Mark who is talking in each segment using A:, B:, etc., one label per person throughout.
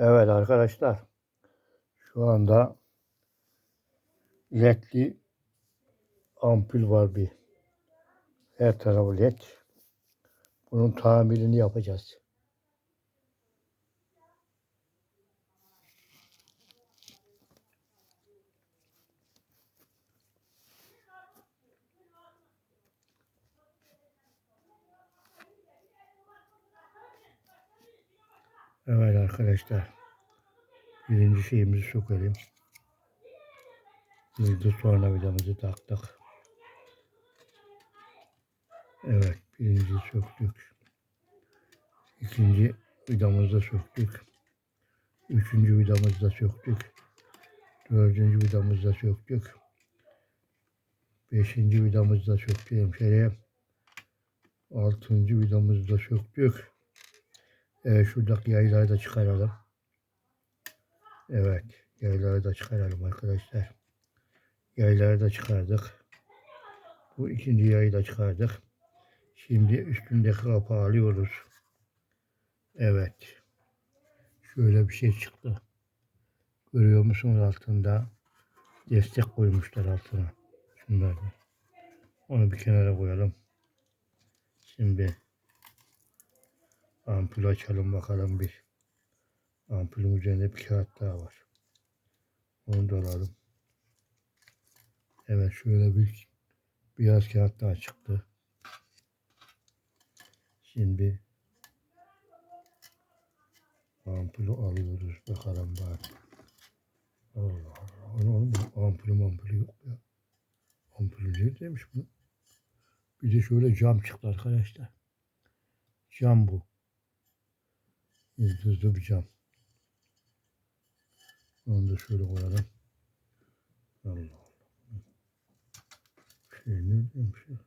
A: Evet arkadaşlar. Şu anda ledli ampul var bir. Her tarafı led. Bunun tamirini yapacağız. Evet arkadaşlar. Birinci şeyimizi sökelim. Burada sonra vidamızı taktık. Evet birinciyi söktük. İkinci vidamızı da söktük. Üçüncü vidamızı da söktük. Dördüncü vidamızı da söktük. Beşinci vidamızı da söktük hemşereye. Altıncı vidamızı da söktük. Evet şuradaki yayları da çıkaralım. Evet yayları da çıkaralım arkadaşlar. Yayları da çıkardık. Bu ikinci yayı da çıkardık. Şimdi üstündeki kapağı alıyoruz. Evet. Şöyle bir şey çıktı. Görüyor musunuz altında? Destek koymuşlar altına. Şunlardan. Onu bir kenara koyalım. Şimdi ampul açalım bakalım bir. Ampulün üzerinde bir kağıt daha var. Onu da alalım. Evet şöyle bir beyaz kağıt daha çıktı. Şimdi ampulü alıyoruz bakalım bari. Allah Allah. Onu, onu, ampulü ampulü yok ya. Ampulü neredeymiş bu? Bir de şöyle cam çıktı arkadaşlar. Cam bu. Yıldızlı bir cam. Onu da şöyle koyalım. Allah Allah. Şey ne demiş ya?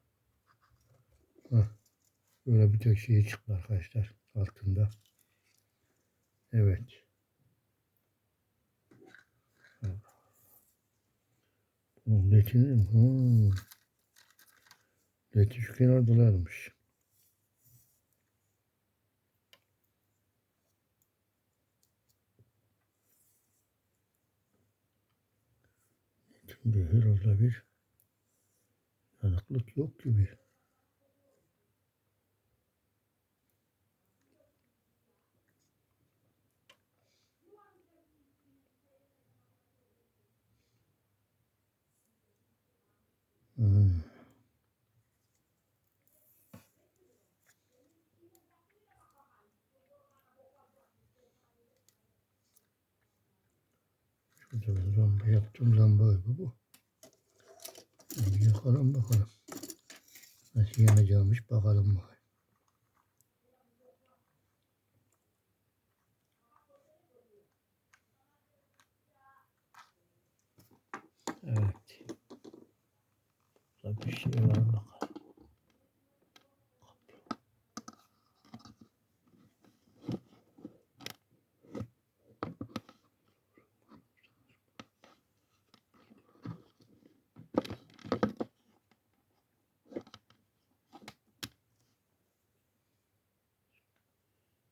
A: Böyle bir tek şey çıktı arkadaşlar altında. Evet. Bunun letini hmm. Leti şu kenardalarmış. Şimdi herhalde bir yanıklık yok gibi. Hmm. Şurada ben zamba yaptım. Zamba gibi bu. Şimdi yakalım bakalım. Nasıl yanacakmış bakalım bakalım. Evet. Burada bir şey var bakalım.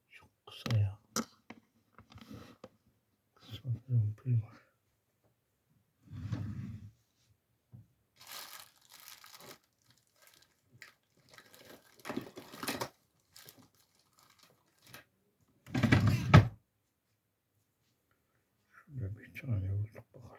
A: Çok kısa ya. Kısa bir ampul var. Bir tane bulduk bakalım.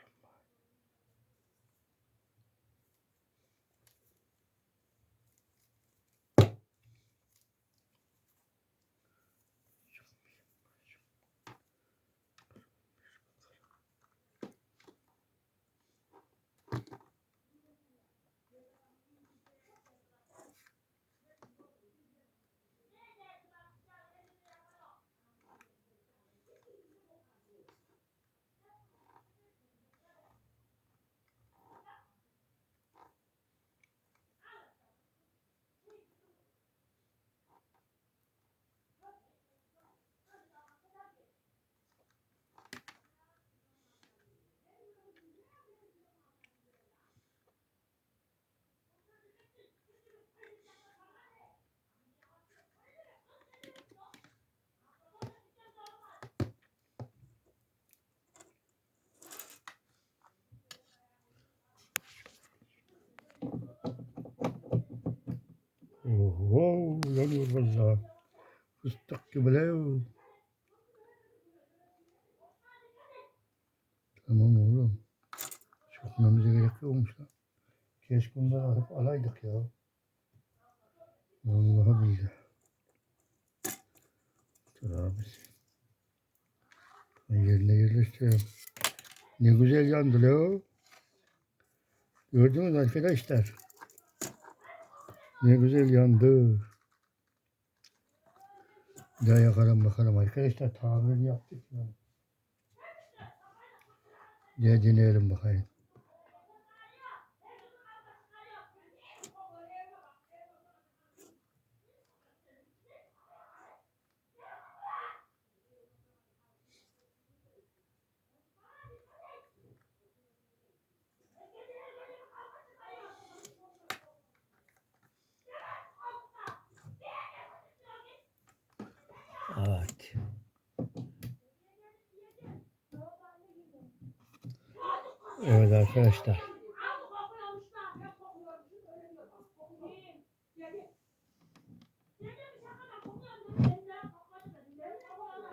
A: Fıstık gibi lev. Tamam oğlum. Çökmemize gerek yokmuş lan. Keşke bunları alıp alaydık ya. Vallahi billahi. Dur abi. Ben yerine yerleştireyim. Ne güzel yandı la. Gördünüz arkadaşlar. Ne güzel yandı. Daha yakarım bakalım arkadaşlar. Tamir yaptık ya. Ya deneyelim bakayım. Evet arkadaşlar.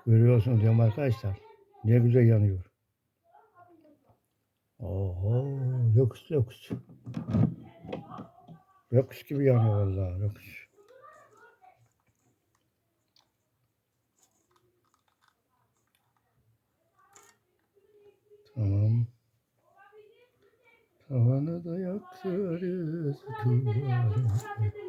A: Görüyorsunuz diyorum arkadaşlar. Ne güzel yanıyor. Oho, lüks lüks. Lüks gibi yanıyor vallahi lüks. Tamam. Tavanı da yakarız duvarı.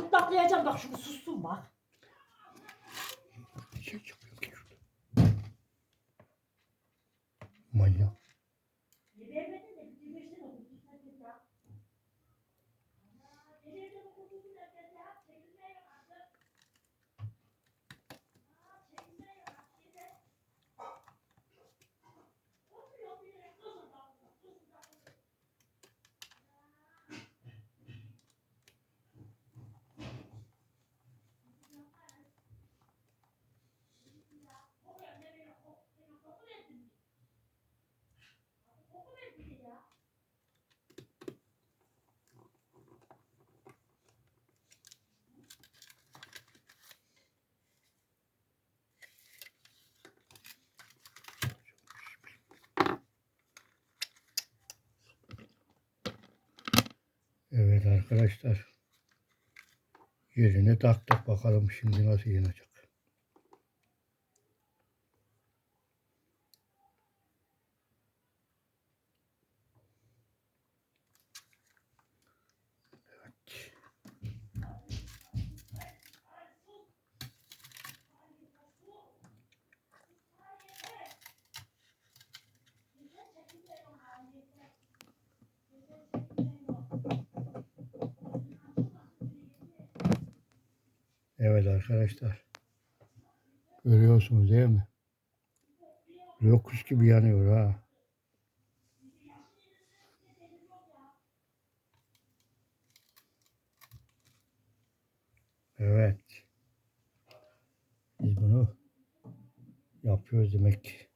B: Gırtlaklayacağım bak şunu sussun bak.
A: Arkadaşlar. Yerine taktık bakalım şimdi nasıl yanacak. Evet. Evet arkadaşlar. Görüyorsunuz değil mi? Lokus gibi yanıyor ha. Evet. Biz bunu yapıyoruz demek ki.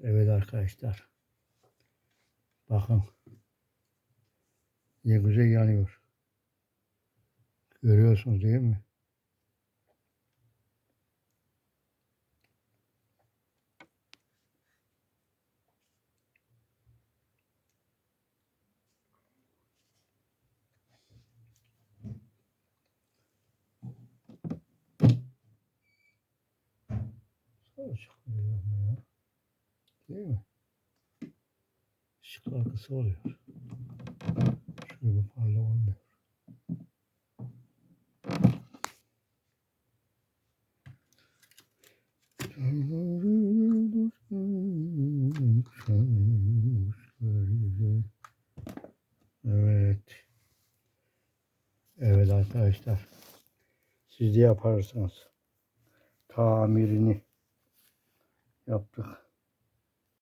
A: Evet arkadaşlar. Bakın. Ne güzel yanıyor. Görüyorsunuz değil mi? Değil mi? Işıklar kısa oluyor. Şöyle bir parlak olmuyor. Evet. Evet arkadaşlar. Siz de yaparsınız. Tamirini yaptık.